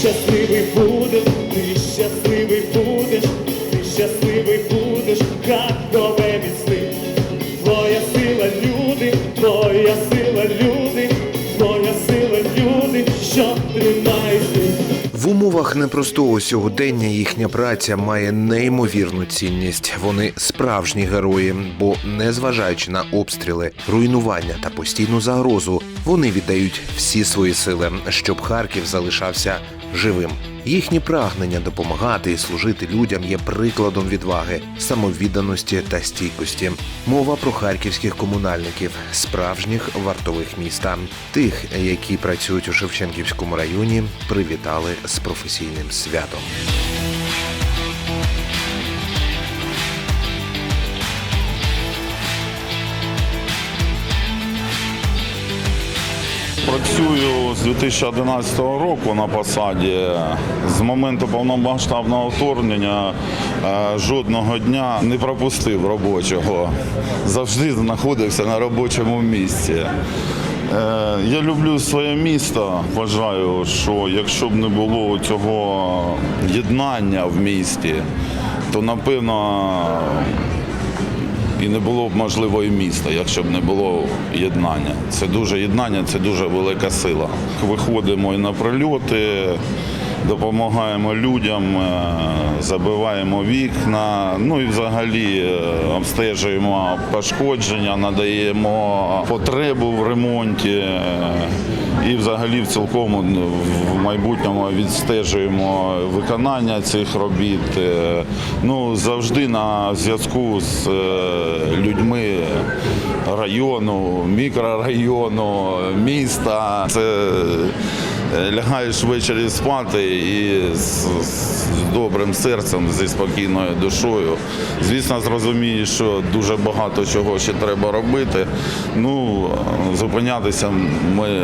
щасливий будеш, ти щасливий будеш, ти щасливий будеш, як Харкове міцний. Твоя сила, люди, твоя сила, люди, твоя сила, люди, що тримаєш. В умовах непростого сьогодення їхня праця має неймовірну цінність. Вони справжні герої, бо незважаючи на обстріли, руйнування та постійну загрозу, вони віддають всі свої сили, щоб Харків залишався живим. Їхні прагнення допомагати і служити людям є прикладом відваги, самовідданості та стійкості. Мова про харківських комунальників, справжніх вартових міста, тих, які працюють у Шевченківському районі, привітали з професійним святом. Працюю з 2011 року на посаді. З моменту повномасштабного вторгнення е, жодного дня не пропустив робочого. Завжди знаходився на робочому місці. Е, Я люблю своє місто. Вважаю, що якщо б не було цього єднання в місті, то напевно і не було б можливо і міста, якщо б не було єднання. Це дуже єднання, це дуже велика сила. Виходимо і на прильоти, допомагаємо людям, е, забиваємо вікна, ну і взагалі е, обстежуємо пошкодження, надаємо потребу в ремонті. І взагалі в цілкому ну, в майбутньому відстежуємо виконання цих робіт. Е, Ну, завжди на зв'язку з людьми району, мікрорайону, міста. Це лягаєш ввечері спати і з, з добрим серцем, зі спокійною душою. Звісно, зрозумієш, що дуже багато чого ще треба робити. Ну, зупинятися ми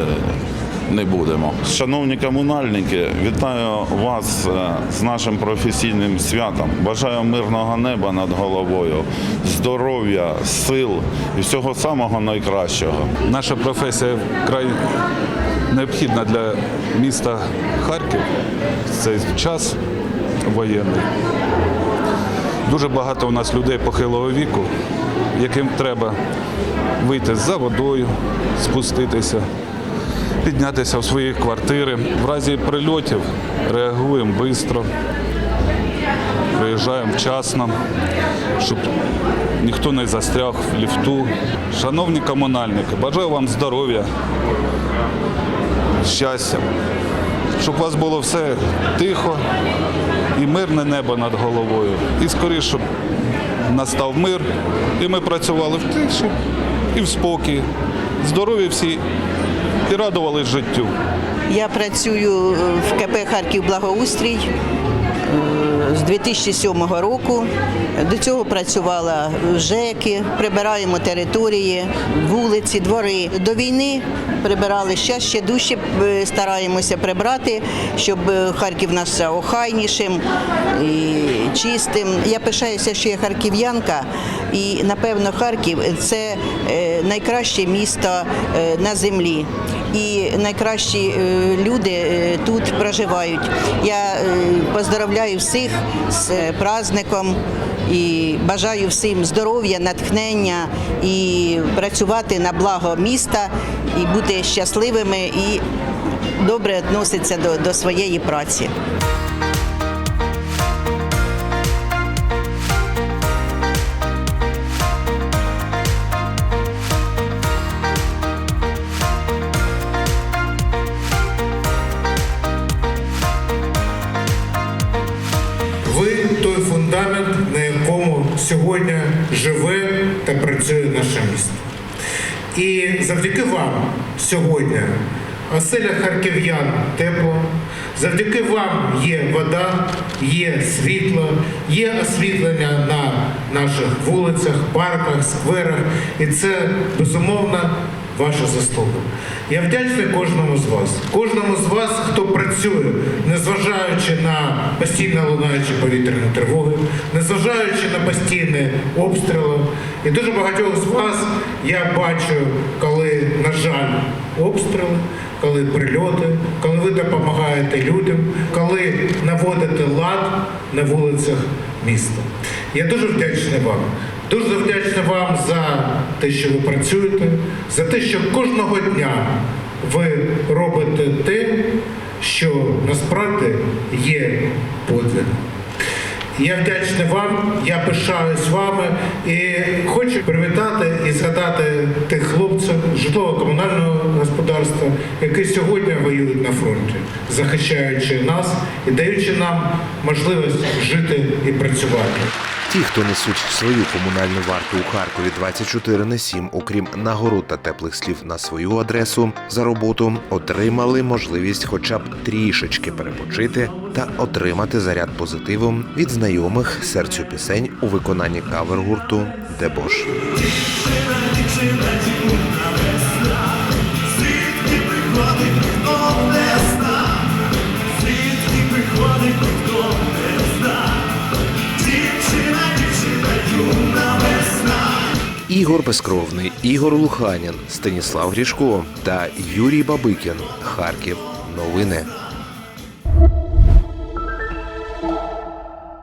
не будемо. Шановні комунальники, вітаю вас е, з нашим професійним святом. Бажаю мирного неба над головою, здоров'я, сил і всього самого найкращого. Наша професія вкрай необхідна для міста Харків в цей час воєнний. Дуже багато у нас людей похилого віку, яким треба вийти за водою, спуститися, піднятися в свої квартири. В разі прильотів реагуємо швидко, приїжджаємо вчасно, щоб ніхто не застряг в ліфту. Шановні комунальники, бажаю вам здоров'я, щастя, щоб у вас було все тихо і мирне небо над головою. І скоріше, щоб настав мир, і ми працювали в тиші і в спокій. Здорові всі і радувались життю. Я працюю е, в КП Харків Благоустрій 2007 року. До цього працювала в ЖЕКи, прибираємо території, вулиці, двори. До війни прибирали ще, ще дужче е, стараємося прибрати, щоб е, Харків наш охайнішим і чистим. Я пишаюся, що я харків'янка, і напевно Харків це е, найкраще місто е, на землі і найкращі е, люди тут проживають. Я поздравляю всіх з праздником і бажаю всім здоров'я, натхнення і працювати на благо міста, і бути щасливими і добре відноситися до, до своєї праці. Сьогодні живе та працює наше місто. І завдяки вам сьогодні оселя харків'ян тепло, завдяки вам є вода, є світло, є освітлення на наших вулицях, парках, скверах. І це безумовно ваша заслуга. Я вдячний кожному з вас, кожному з вас, хто працює, незважаючи постійно лунаючі повітряні тривоги, незважаючи на постійні обстріли. І дуже багатьох з вас я бачу, коли, на жаль, обстріли, коли прильоти, коли ви допомагаєте людям, коли наводите лад на вулицях міста. Я дуже вдячний вам. Дуже вдячний вам за те, що ви працюєте, за те, що кожного дня ви робите те, що насправді є подвигом. Я вдячний вам, я пишаюсь вами і хочу привітати і згадати тих хлопців житлово-комунального господарства, які сьогодні воюють на фронті, захищаючи нас і даючи нам можливість жити і працювати. Ті, хто несуть свою комунальну варту у Харкові 24 на 7, окрім нагород та теплих слів на свою адресу за роботу, отримали можливість хоча б трішечки перепочити та отримати заряд позитиву від знайомих серцю пісень у виконанні кавер-гурту Дебош. Ігор Безкровний, Ігор Луханін, Станіслав Грішко та Юрій Бабикін. Харків. Новини.